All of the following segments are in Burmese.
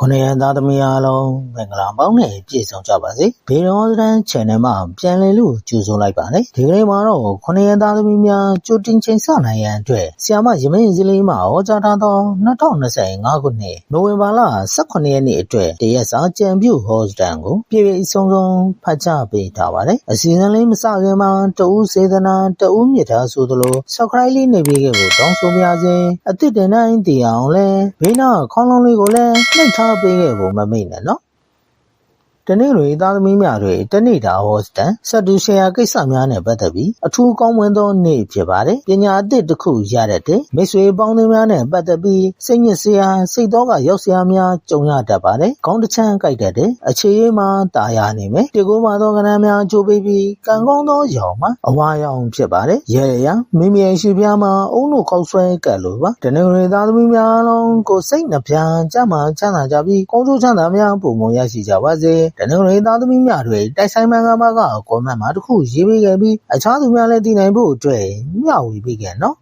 ခုနှစ်ရန်သားသမီးအားလုံးမင်္ဂလာပေါင်းနဲ့ပြည့်စုံကြပါစေဘေရောစတန် channel မှာပြန်လည်လို့ကြိုဆိုလိုက်ပါတယ်ဒီကနေ့မှာတော့ခုနှစ်ရန်သားသမီးများကြိုတင်ချိန်ဆနိုင်ရန်အတွက်ဆီယာမရမင်းစလေးမှာဟောကြားထားသော2025ခုနှစ်နိုဝင်ဘာလ18ရက်နေ့အတွက်တရက်စာကြံပြုဟောစတန်ကိုပြည့်ပြည့်စုံစုံဖတ်ကြားပေးထားပါတယ်အစီအစဉ်လေးမစခင်မှာတဦးစေတနာတဦးမြစ်တာဆိုသလို subscribe လေးနေပေးခဲ့ဖို့တောင်းဆိုပါရစေအသစ်တင်တိုင်းတည်အောင်လဲဘေးနာခေါင်းလုံးလေးကိုလည်းနှိပ်ထားပေးခဲ့ဖို့မမေ့နဲ့နော် တနေ့တွေသားသမီးများတွေတနေ့တာဟောစတန်ဆက်တူရှယ်ယာကိစ္စများနဲ့ပတ်သက်ပြီးအထူးကောင်းမွန်သောနေ့ဖြစ်ပါတယ်ပညာအသစ်တစ်ခုရတဲ့တဲ့မိတ်ဆွေပေါင်းသင်းများနဲ့ပတ်သက်ပြီးစိတ်ညစ်စရာစိတ်တော့ကရောက်စရာများကြုံရတတ်ပါတယ်ခေါင်းတစ်ချမ်းကြိုက်တတ်တဲ့အခြေရေးမှာတာယာနေမယ်ဒီကိုမှာသောကဏ္ဍများကြိုးပေးပြီးကံကောင်းသောရောင်မှာအဝါရောင်ဖြစ်ပါတယ်ရဲရရမိမိရဲ့ရှိပြားမှာအုံတို့ခောက်ဆွဲကတ်လို့ပါတနေ့တွေသားသမီးများလုံးကိုစိတ်နှပြကြမှာချမ်းသာကြပြီးကောင်းကျိုးချမ်းသာများပုံမရရှိကြပါစေတနေ့တွေသားသမီးများတွေတိုက်ဆိုင်မှန်ကမှာကကောမန့်မှာတစ်ခုရေးပေးခဲ့ပြီးအခြားသူများလည်းတည်နိုင်ဖို့အတွက်မျှဝေပေးခဲ့နော်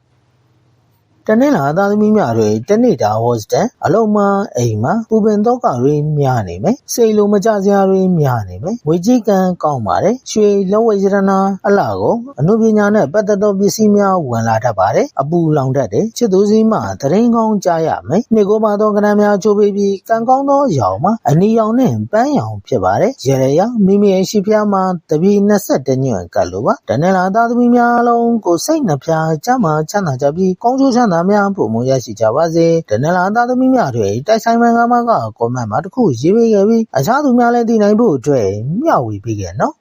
တနေ့လာသားသမီးများတွေတနေ့တာဟောစတန်အလုံးမအိမ်မှာပူပင်တော့ကတွေများနေမယ်စိတ်လိုမကြစရာတွေများနေမယ်ဝေကြီးကံကောင်းပါတယ်ရွှေလက်ဝဲရတနာအလှကိုအနုပညာနဲ့ပတ်သက်သောပစ္စည်းများဝင်လာတတ်ပါတယ်အပူလောင်တတ်တယ်ချစ်သူစီမှတရင်ကောင်းကြားရမယ်မိကိုပါသောကဏ္ဍများချိုးပေးပြီးကံကောင်းသောရောင်မှာအနီရောင်နဲ့ပန်းရောင်ဖြစ်ပါတယ်ရရရမိမိရဲ့ရှိဖျားမှာတပီ22ညွန့်ကတ်လို့ပါတနေ့လာသားသမီးများလုံးကိုစိတ်နှဖျားကြမှာချမ်းသာကြပြီးကောင်းကျိုးချမ်းသာများပုံမရရှိကြပါစေတနေ့လာသားသမီးများတွေတိုက်ဆိုင်မှန်ကမှကကောမန့်မှာတစ်ခုရေးပေးခဲ့ပြီးအခြားသူများလည်းတည်နိုင်ဖို့အတွက်မျှဝေပေးခဲ့နော်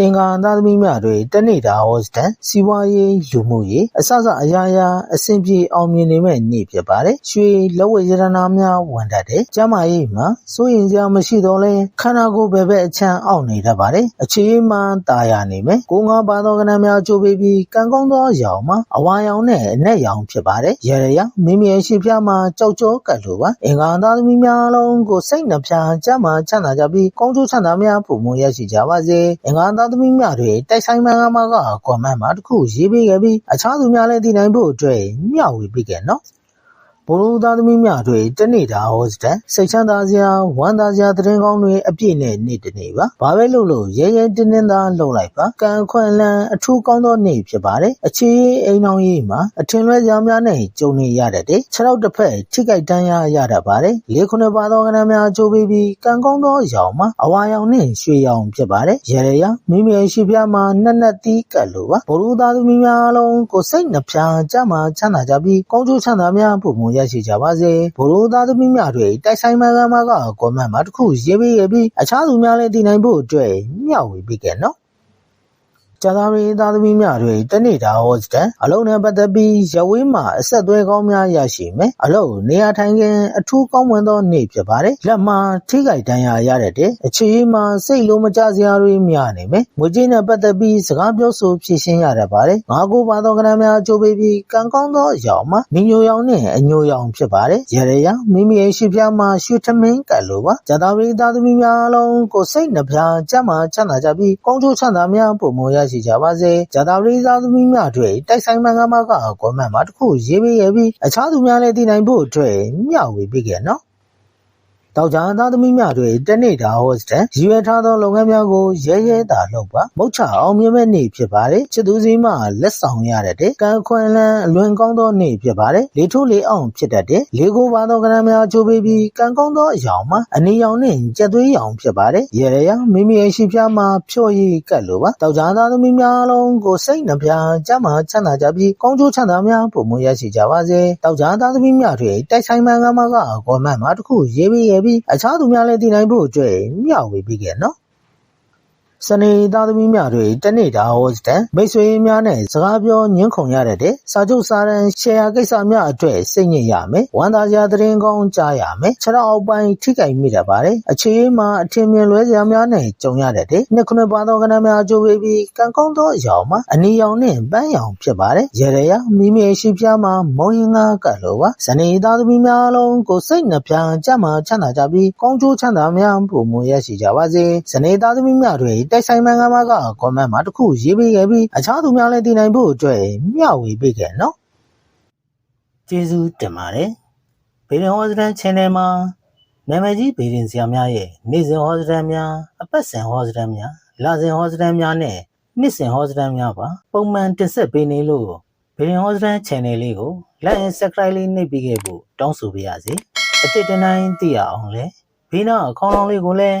အင်္ဂါသားသမီးများတွေတနေ့တာဟော့စတန်စီဝါရေးလူမှုရေးအစစအရာရာအဆင်ပြေအောင်မြင်နေမဲ့နေ့ဖြစ်ပါတယ်။ရွှေလက်ဝဲရတနာများဝန်တတ်တယ်။ကျမရေးမှာစိုးရင်စရာမရှိတော့လဲခန္ဓာကိုယ်ပဲပဲအချမ်းအောင်နေတတ်ပါတယ်။အခြေအမှန်တာယာနေမယ်။ကိုငါပါသောကဏ္ဍများချိုးပေးပြီးကံကောင်းသောရောင်မှာအဝါရောင်နဲ့အနက်ရောင်ဖြစ်ပါတယ်။ရရရမိမိရဲ့ရှိပြမှာကြောက်ကြောကတ်လိုပါ။အင်္ဂါသားသမီးများလုံးကိုစိတ်နှပြချမ်းမှချမ်းသာကြပြီးကောင်းကျိုးချမ်းသာများပုံမရရှိကြပါစေ။အင်္ဂါသားသမီးများတွေတိုက်ဆိုင်မှန်ကမှာကကွန်မန့်မှာတစ်ခုရေးပေးခဲ့ပြီးအခြားသူများလည်းတည်နိုင်ဖို့အတွက်မျှဝေပေးခဲ့နော် ဘိုလ်လူသားသမီးများတွေတနေ့တာဟောစတန်စိတ်ချမ်းသာစရာဝမ်းသာစရာသတင်းကောင်းတွေအပြည့်နဲ့နေ့တစ်နေ့ပါဘာပဲလုပ်လို့ရဲရဲတင်းတင်းသာလုပ်လိုက်ပါကံအခွင့်အလန်းအထူးကောင်းသောနေ့ဖြစ်ပါတယ်အခြေရေးအိမ်အောင်ရေးမှာအထင်လွဲစရာများနဲ့ကြုံနေရတဲ့တဲ့ခြေထောက်တစ်ဖက်ထိကြိုက်တန်းရရတတ်ပါတယ်လေးခုနှစ်ပါသောကဏ္ဍများချိုးပေးပြီးကံကောင်းသောရောင်မှာအဝါရောင်နဲ့ရွှေရောင်ဖြစ်ပါတယ်ရဲရဲရမိမိရဲ့ရှိပြားမှာနှစ်နှစ်သီးကတ်လို့ပါဘိုလ်လူသားသမီးများလုံးကိုစိတ်နှဖျားကြမှာချမ်းသာကြပြီးကောင်းကျိုးချမ်းသာများပုံမရရှိကြပါစေဘိုလ်လူသားသမီးများတွေတိုက်ဆိုင်မှန်ကမှာကကွန်မန့်မှာတစ်ခုရေးပေးခဲ့ပြီးအခြားသူများလည်းတည်နိုင်ဖို့အတွက်မျှဝေပေးခဲ့နော် ကျန်သားရီသားသမီးများတွေတနေ့တာဟောစတန်အလုံးနဲ့ပတ်သက်ပြီးရဝေးမှာအဆက်အသွဲကောင်းများရရှိမယ်အလုံးနေရာထိုင်ခင်အထူးကောင်းမွန်သောနေ့ဖြစ်ပါတယ်လက်မှာထိခိုက်ဒဏ်ရာရတဲ့တဲ့အခြေအေးမှာစိတ်လုံးမကျစရာတွေများနေမယ်ငွေကြေးနဲ့ပတ်သက်ပြီးစကားပြောဆိုဖြည့်ရှင်းရတတ်ပါတယ်ငါကိုပါသောကဏ္ဍများချိုးပေးပြီးကံကောင်းသောရောင်မှာမင်းညိုရောင်နဲ့အညိုရောင်ဖြစ်ပါတယ်ရရရမိမိရဲ့ရှိဖျားမှာရွှေထမင်းကတ်လိုပါကျန်သားရီသားသမီးများလုံးကိုစိတ်နှဖျားကြမ်းမှချမ်းသာကြပြီးကောင်းကျိုးချမ်းသာများပုံမရရှိကြပါစေဂျာတာရီသားသမီးများတွေတိုက်ဆိုင်မှန်ကမှာကကွန်မန့်မှာတစ်ခုရေးပေးခဲ့ပြီးအခြားသူများလည်းတည်နိုင်ဖို့အတွက်မျှဝေပေးခဲ့နော် တောက်ကြသားသမီးများတွေတနေ့တာဟောစတန်ရည်ရွယ်ထားသောလုပ်ငန်းများကိုရဲရဲတာလုပ်ပါမုတ်ချအောင်မြင်မဲ့နေ့ဖြစ်ပါတယ်ချစ်သူစီမှလက်ဆောင်ရတဲ့တဲ့ကံခွန်လန်းအလွန်ကောင်းသောနေ့ဖြစ်ပါတယ်လေထိုးလေအောင်ဖြစ်တတ်တဲ့လေကိုပါသောကဏ္ဍများချိုးပေးပြီးကံကောင်းသောအယောင်မှာအနီရောင်နဲ့ကြက်သွေးရောင်ဖြစ်ပါတယ်ရဲရဲရမိမိရဲ့ရှိဖျားမှာဖြော့ရည်ကတ်လိုပါတောက်ကြသားသမီးများလုံးကိုစိတ်နှပြကြမ်းမှချမ်းသာကြပြီးကောင်းကျိုးချမ်းသာများပုံမရရှိကြပါစေတောက်ကြသားသမီးများတွေတိုက်ဆိုင်မှန်ကမှာကကောမန့်မှာတစ်ခုရေးပေးခဲ့ပြီးအခြားသူများလည်းတည်နိုင်ဖို့အတွက်မျှဝေပေးခဲ့နော် စနေသားသမီးများတွေတနေ့တာဟောစတန်မိတ်ဆွေများနဲ့စကားပြောညှင်းခုန်ရတဲ့စာချုပ်စာတမ်းရှယ်ယာကိစ္စများအတွက်စိတ်ညစ်ရမယ်ဝမ်းသာစရာသတင်းကောင်းကြားရမယ်ခြေထောက်အောက်ပိုင်းထိခိုက်မိတတ်ပါတယ်အခြေအေးမှာအထင်မြင်လွဲစရာများနဲ့ကြုံရတဲ့နှစ်ခုနှစ်ပါသောကဏ္ဍများကြိုးပေးပြီးကံကောင်းသောအရောင်မှာအနီရောင်နဲ့ပန်းရောင်ဖြစ်ပါတယ်ရရရမိမိရဲ့ရှိဖျားမှာမုံရင်ငါကတ်လိုပါစနေသားသမီးများလုံးကိုစိတ်နှပြကြမ်းမှချမ်းသာကြပြီးကောင်းကျိုးချမ်းသာများပုံမရရှိကြပါစေစနေသားသမီးများတွေတိုက်ဆိုင်မှန်ကမှာကကွန်မန့်မှာတစ်ခုရေးပေးခဲ့ပြီးအခြားသူများလည်းတည်နိုင်ဖို့အတွက်မျှဝေပေးခဲ့နော်ကျေးဇူးတင်ပါတယ်ဗီဒီယိုဟောစတန် channel မှာနာမည်ကြီးဗေဒင်ဆရာများရဲ့နေ့စဉ်ဟောစတမ်းများအပတ်စဉ်ဟောစတမ်းများလစဉ်ဟောစတမ်းများနဲ့နှစ်စဉ်ဟောစတမ်းများပါပုံမှန်တင်ဆက်ပေးနေလို့ဗေဒင်ဟောစတမ်း channel လေးကို like and subscribe လေးနှိပ်ပေးခဲ့ဖို့တောင်းဆိုပါရစေအတစ်တနိုင်သိရအောင်လဲဘေးနားအကောင့်လေးကိုလည်း